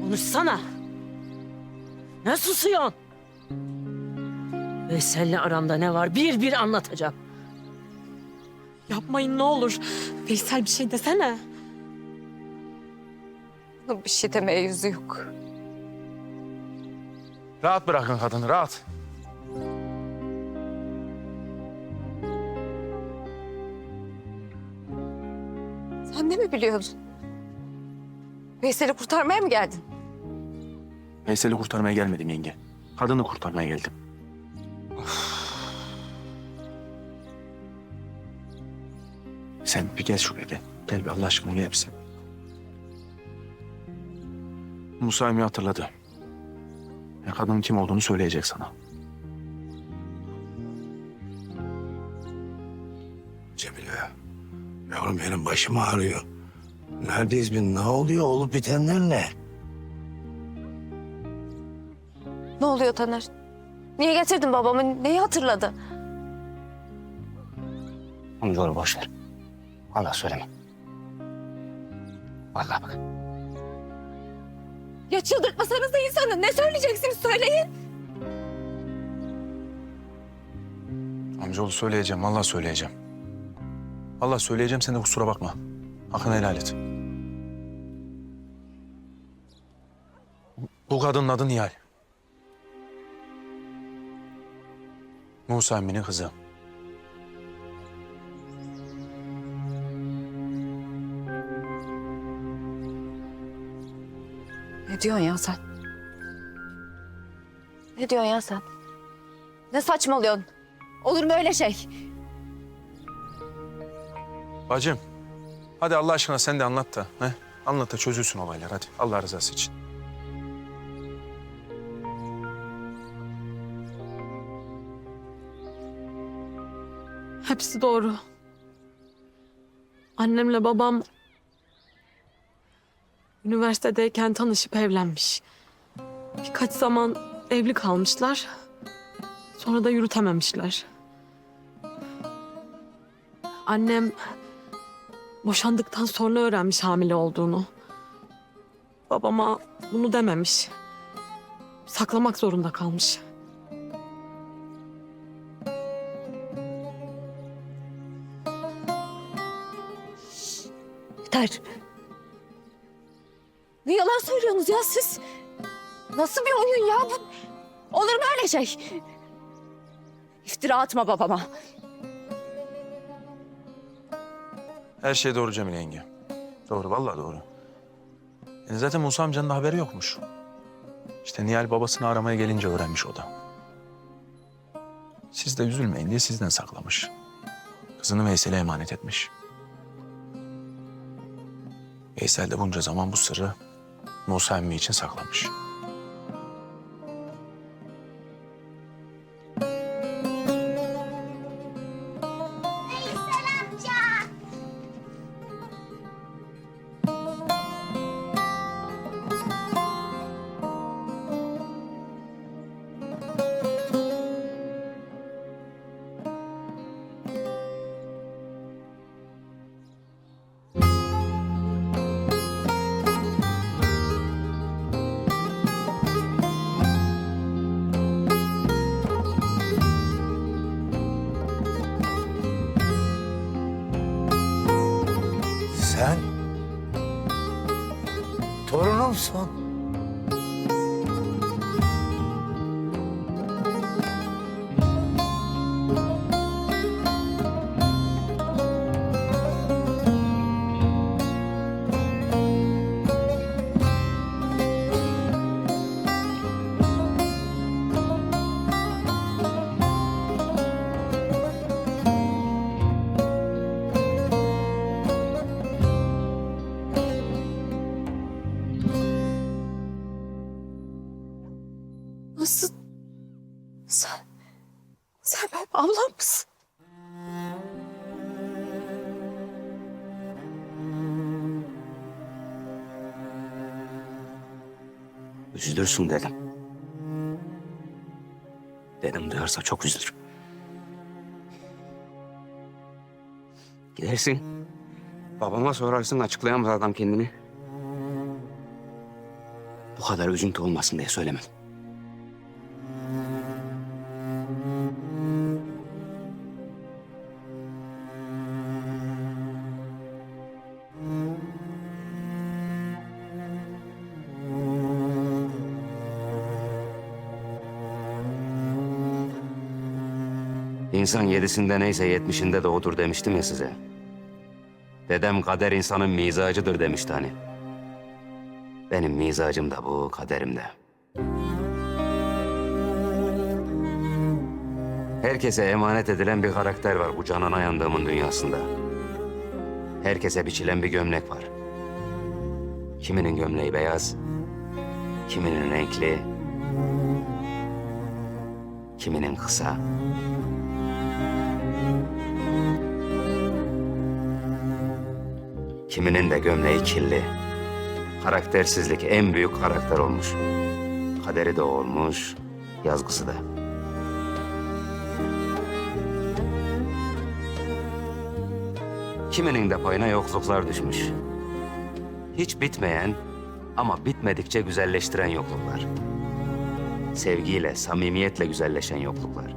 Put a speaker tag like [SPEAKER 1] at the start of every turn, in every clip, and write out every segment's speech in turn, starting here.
[SPEAKER 1] Konuşsana. Ne susuyorsun? Veysel'le aramda ne var bir bir anlatacağım.
[SPEAKER 2] Yapmayın ne olur. Veysel bir şey desene.
[SPEAKER 3] Bunun bir şey demeye yüzü yok.
[SPEAKER 4] Rahat bırakın kadını rahat.
[SPEAKER 3] Sen de mi biliyordun? Veysel'i kurtarmaya mı geldin?
[SPEAKER 4] Veysel'i kurtarmaya gelmedim yenge. Kadını kurtarmaya geldim. Sen bir gel şuraya gel. Gel bir Allah aşkına gel bir sen. Musa Emmi hatırladı. Ya kadının kim olduğunu söyleyecek sana.
[SPEAKER 5] Cemile. Yavrum benim başım ağrıyor. Neredeyiz biz? Ne oluyor? Olup bitenler ne?
[SPEAKER 3] Ne oluyor Taner? Niye getirdin babamı? Neyi hatırladı?
[SPEAKER 6] Amcaoğlu boş ver. Allah söyleme. Vallahi bak.
[SPEAKER 3] Ya çıldırtmasanız da insanı. Ne söyleyeceksiniz söyleyin.
[SPEAKER 4] Amcaoğlu söyleyeceğim, vallahi söyleyeceğim. Allah söyleyeceğim, sen de kusura bakma. Hakkını helal et. Bu kadının adı Nihal. Musa Emmi'nin kızı.
[SPEAKER 3] Ne diyorsun ya sen? Ne diyorsun ya sen? Ne saçmalıyorsun? Olur mu öyle şey?
[SPEAKER 4] Bacım, hadi Allah aşkına sen de anlat da. He? Anlat da çözülsün olaylar hadi. Allah rızası için.
[SPEAKER 2] Hepsi doğru. Annemle babam üniversitedeyken tanışıp evlenmiş. Birkaç zaman evli kalmışlar. Sonra da yürütememişler. Annem boşandıktan sonra öğrenmiş hamile olduğunu. Babama bunu dememiş. Saklamak zorunda kalmış.
[SPEAKER 3] Yeter. Ne yalan söylüyorsunuz ya siz? Nasıl bir oyun ya bu? Olur mu öyle şey? İftira atma babama.
[SPEAKER 4] Her şey doğru Cemile yenge. Doğru, vallahi doğru. Yani zaten Musa amcanın da haberi yokmuş. İşte Nihal babasını aramaya gelince öğrenmiş o da. Siz de üzülmeyin diye sizden saklamış. Kızını Veysel'e emanet etmiş. Veysel de bunca zaman bu sırrı Musa emmi için saklamış.
[SPEAKER 5] Sen torunumsun.
[SPEAKER 3] Nasıl? Sen, sen benim ablam mısın?
[SPEAKER 6] Üzülürsün dedim. Dedim duyarsa çok üzülür. Gidersin. Babama sorarsın açıklayamaz adam kendini. Bu kadar üzüntü olmasın diye söylemedim. İnsan yedisinde neyse yetmişinde de odur demiştim ya size. Dedem kader insanın mizacıdır demişti hani. Benim mizacım da bu, kaderim de. Herkese emanet edilen bir karakter var bu canına yandığımın dünyasında. Herkese biçilen bir gömlek var. Kiminin gömleği beyaz, kiminin renkli, kiminin kısa. Kiminin de gömleği kirli. Karaktersizlik en büyük karakter olmuş. Kaderi de olmuş, yazgısı da. Kiminin de payına yokluklar düşmüş. Hiç bitmeyen ama bitmedikçe güzelleştiren yokluklar. Sevgiyle, samimiyetle güzelleşen yokluklar.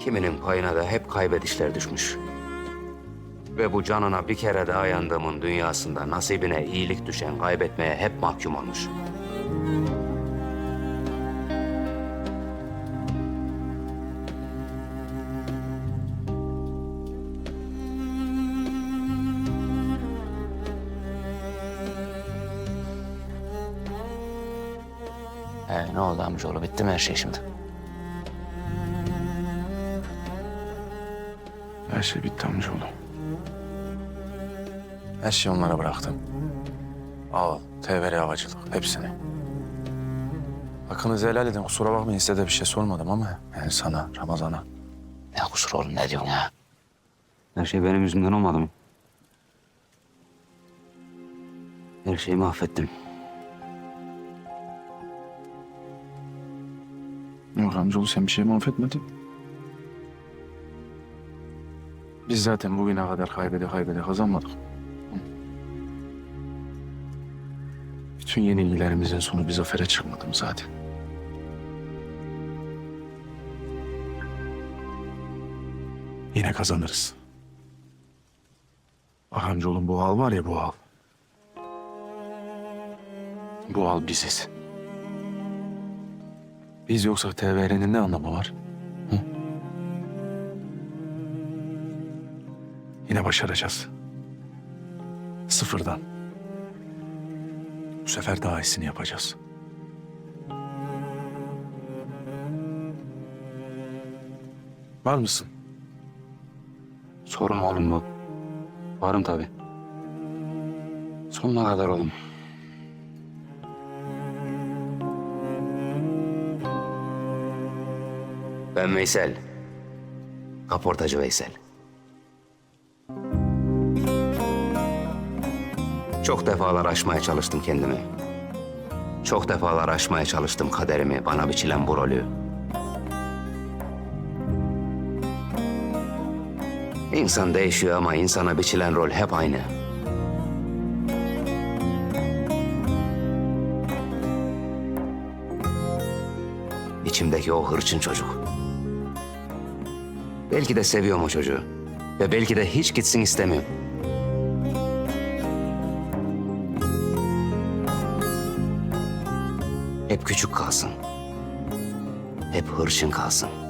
[SPEAKER 6] Kiminin payına da hep kaybedişler düşmüş. Ve bu canına bir kere daha yandığımın dünyasında nasibine iyilik düşen kaybetmeye hep mahkum olmuş. Ee, ne oldu amcaoğlu? Bitti mi her şey şimdi?
[SPEAKER 4] Her şey bitti amcaoğlu. Her şeyi onlara bıraktım. Av, TVR havacılık, hepsini. Hakkınızı helal edin. Kusura bakmayın size de bir şey sormadım ama... Yani sana, Ramazan'a.
[SPEAKER 6] Ne kusur oğlum ne diyorsun ya? Her şey benim yüzümden olmadı mı? Her şeyi mahvettim.
[SPEAKER 4] Yok amcaoğlu sen bir şey mahvetmedin. Biz zaten bugüne kadar kaybede kaybede kazanmadık. Bütün yenilgilerimizin sonu bir zafere çıkmadı mı zaten? Yine kazanırız. Bak amcaoğlum bu hal var ya bu hal. Bu hal biziz. Biz yoksa TVR'nin ne anlamı var? Hı? Yine başaracağız. Sıfırdan. Bu sefer daha iyisini yapacağız. Var mısın?
[SPEAKER 6] Sorun oğlum bu. Varım tabii. Sonuna kadar oğlum. Ben Veysel. Kaportacı Veysel. Çok defalar aşmaya çalıştım kendimi. Çok defalar aşmaya çalıştım kaderimi, bana biçilen bu rolü. İnsan değişiyor ama insana biçilen rol hep aynı. İçimdeki o hırçın çocuk. Belki de seviyorum o çocuğu. Ve belki de hiç gitsin istemiyorum. Hep küçük kalsın. Hep hırçın kalsın.